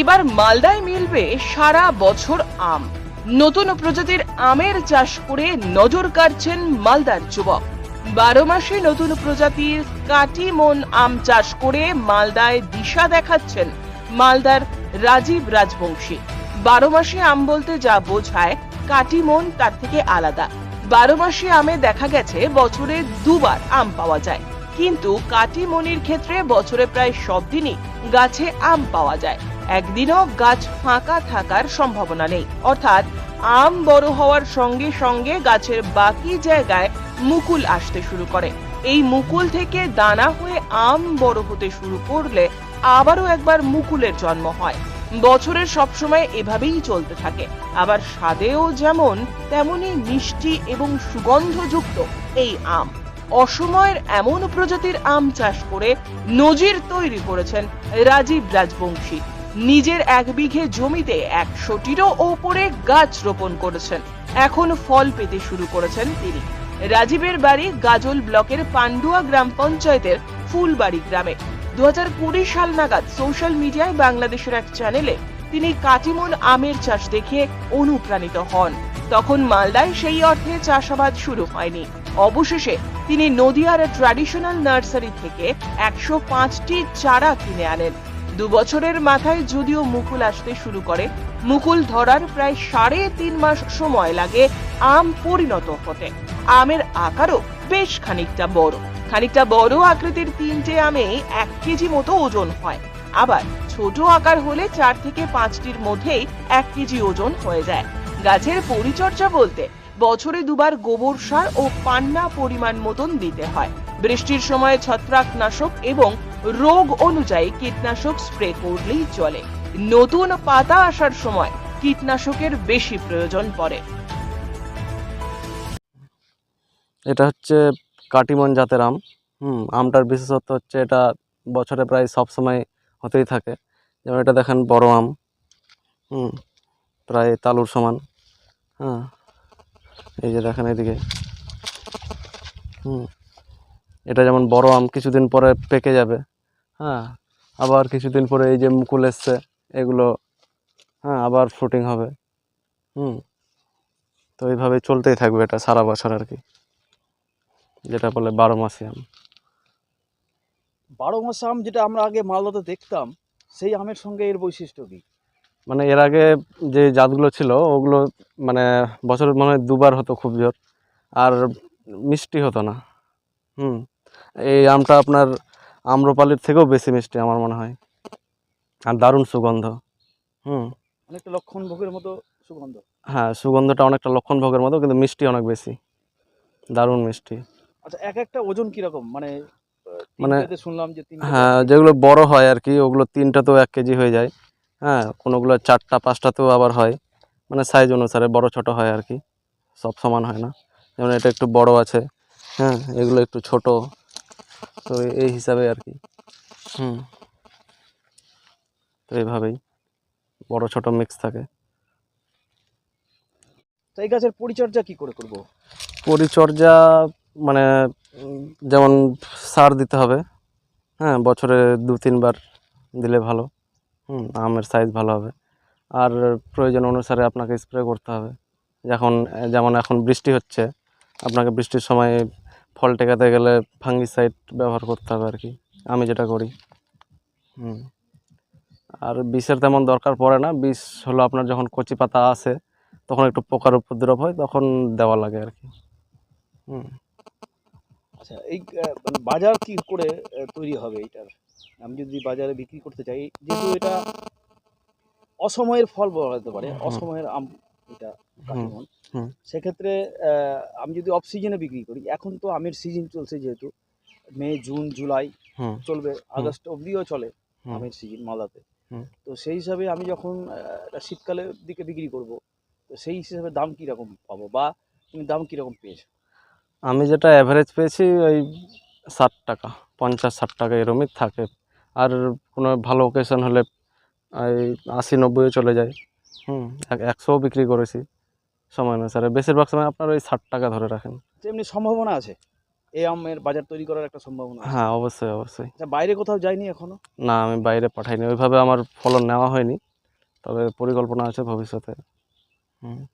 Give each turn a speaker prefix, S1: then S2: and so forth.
S1: এবার মালদায় মিলবে সারা বছর আম। নতুন প্রজাতির আমের চাষ করে নজর কাড়ছেন মালদার যুবক। বারো মাসে নতুন প্রজাতির কাটিমন আম চাষ করে মালদায় দিশা দেখাচ্ছেন মালদার রাজীব রাজবংশী। বারো মাসে আম বলতে যা বোঝায় কাটিমন তার থেকে আলাদা। বারো মাসে আমে দেখা গেছে বছরে দুবার আম পাওয়া যায়। কিন্তু কাটিমনির ক্ষেত্রে বছরে প্রায় সব দিনই গাছে আম পাওয়া যায়। একদিনও গাছ ফাঁকা থাকার সম্ভাবনা নেই। অর্থাৎ আম বড় হওয়ার সঙ্গে সঙ্গে গাছের বাকি জায়গায় মুকুল আসতে শুরু করে। এই মুকুল থেকে দানা হয়ে আম বড় হতে শুরু করলে আবারও একবার মুকুলের জন্ম হয়। বছরের সবসময় এভাবেই চলতে থাকে। আবার স্বাদেও যেমন তেমনি মিষ্টি এবং সুগন্ধযুক্ত এই আম। অসময়ের এমন প্রজাতির আম চাষ করে নজির তৈরি করেছেন রাজীব রাজবংশী। নিজের এক বিঘে জমিতে একশোটিরও ওপরে গাছ রোপণ করেছেন। এখন ফল পেতে শুরু করেছেন তিনি। রাজীবের বাড়ি গাজল ব্লকের পান্ডুয়া গ্রাম পঞ্চায়েতের ফুলবাড়ি গ্রামে। দু সাল নাগাদ সোশ্যাল মিডিয়ায় বাংলাদেশের এক চ্যানেলে তিনি কাটিমন আমের চাষ দেখে অনুপ্রাণিত হন। তখন মালদায় সেই অর্থে চাষাবাদ শুরু হয়নি। অবশেষে তিনি নদিয়ার ট্র্যাডিশনাল নার্সারি থেকে একশো পাঁচটি চারা কিনে আনেন। দু বছরের মাথায় যদিও মুকুল আসতে শুরু করে, মুকুল ধরার প্রায় সাড়ে তিন মাস সময় লাগে আম পরিণত হতে। আমের আকারও বেশ খানিকটা বড়। খানিকটা বড় আকৃতির তিনটে আমে এক কেজি মতো ওজন হয়। আবার ছোট আকার হলে চার থেকে পাঁচটির মধ্যেই এক কেজি ওজন হয়ে যায়। গাছের পরিচর্যা বলতে বছরে দুবার গোবর সার ও পান্না পরিমাণ মতন দিতে হয়। বৃষ্টির সময় ছত্রাকনাশক এবং রোগ অনুযায়ী কীটনাশক স্প্রে করলেই চলে। নতুন পাতা আসার সময় কীটনাশকের বেশি প্রয়োজন পড়ে।
S2: এটা হচ্ছে কাটিমন জাতের আম। হুম, আমটার বিশেষত্ব হচ্ছে এটা বছরে প্রায় সব সময় হতেই থাকে। যেমন এটা দেখেন বড় আম। হুম, প্রায় তালুর সমান। হ্যাঁ। এই যে দেখেন এদিকে। হুম। এটা যেমন বড় আম কিছুদিন পরে পেকে যাবে। হ্যাঁ আবার কিছুদিন পরে এই যে মুকুল এসছে, এগুলো হ্যাঁ আবার ফ্রুটিং হবে। হুম। তো এইভাবে চলতেই থাকবে এটা সারা বছর আর কি। যেটা বলে বারো মাসি আম।
S3: বারো মাসে আম যেটা আমরা আগে মালদাতে দেখতাম, সেই আমের সঙ্গে এর বৈশিষ্ট্য কি?
S2: মানে এর আগে যে জাতগুলো ছিল ওগুলো মানে বছরে মনে হয় দুবার হতো খুব জোর আর মিষ্টি হতো না। হুম এই আমটা আপনার আম্রপালির থেকেও বেশি মিষ্টি আমার মনে হয়। আর দারুণ সুগন্ধ। হুম।
S3: অনেকটা লক্ষণ ভোগের মতো সুগন্ধ।
S2: হ্যাঁ সুগন্ধটা অনেকটা লক্ষণ ভোগের মতো কিন্তু মিষ্টি অনেক বেশি। দারুণ মিষ্টি।
S3: আচ্ছা এক একটা ওজন কীরকম? মানে
S2: মানে-
S3: মানে শুনলাম যে
S2: হ্যাঁ যেগুলো বড় হয় আর কি ওগুলো তিনটা তো এক কেজি হয়ে যায়। হ্যাঁ কোনোগুলো চারটা পাঁচটাতেও আবার হয়। মানে সাইজ অনুসারে বড় ছোট হয় আর কি। সব সমান হয় না। যেমন এটা একটু বড় আছে হ্যাঁ এগুলো একটু ছোট। তো এই হিসাবে আর কি। হুম। তো এইভাবেই বড় ছোট মিক্স থাকে।
S3: তো এই গাছের পরিচর্যা কি করে করব?
S2: পরিচর্যা মানে যেমন সার দিতে হবে। হ্যাঁ বছরে দু তিনবার দিলে ভালো। হুম, আমের সাইজ ভালো হবে। আর প্রয়োজন অনুসারে আপনাকে স্প্রে করতে হবে। যখন, যেমন এখন বৃষ্টি হচ্ছে, আপনাকে বৃষ্টির সময় ফল টেকাতে গেলে ফাঙ্গিসাইড ব্যবহার করতে হবে আর কি। আমি যেটা করি। হুম। আর বিষের তেমন দরকার পড়ে না। বিষ হলো আপনার যখন কচি পাতা আসে তখন একটু পোকার উপদ্রব হয়, তখন দেওয়া লাগে আর কি। হুম।
S3: আচ্ছা এই বাজার কি করে তৈরি হবে এইটার? আমি যদি বাজারে বিক্রি করতে চাই যেহেতু এটা অসময়ের ফল বলা যেতে পারে অসময়ের আম এটা কাটিমন সেক্ষেত্রে আমি যদি অফ সিজনে বিক্রি করি এখন তো আমের সিজন চলছে যেহেতু মে জুন জুলাই চলবে আগস্ট অবধিও চলে আমের সিজন মালদাতে তো সেই হিসাবে আমি যখন শীতকালের দিকে বিক্রি করব তো সেই হিসাবে দাম কীরকম পাবো বা তুমি দাম কীরকম পেয়েছ?
S2: আমি যেটা অ্যাভারেজ পেয়েছি ওই ষাট টাকা। পঞ্চাশ ষাট টাকা এরমই থাকে। আর কোনো ভালো ওকেশন হলে এই আশি নব্বইও চলে যায়। হুম এক- একশোও বিক্রি করেছি সময় অনুসারে। বেশিরভাগ সময় আপনার ওই ষাট টাকা ধরে রাখেন।
S3: তো এমনি সম্ভাবনা আছে? এই আমের বাজার তৈরি করার একটা সম্ভাবনা
S2: হ্যাঁ অবশ্যই অবশ্যই।
S3: আচ্ছা বাইরে কোথাও যাইনি এখনও?
S2: না আমি বাইরে পাঠাইনি। ওইভাবে আমার ফলন নেওয়া হয়নি। তবে পরিকল্পনা আছে ভবিষ্যতে। হুম।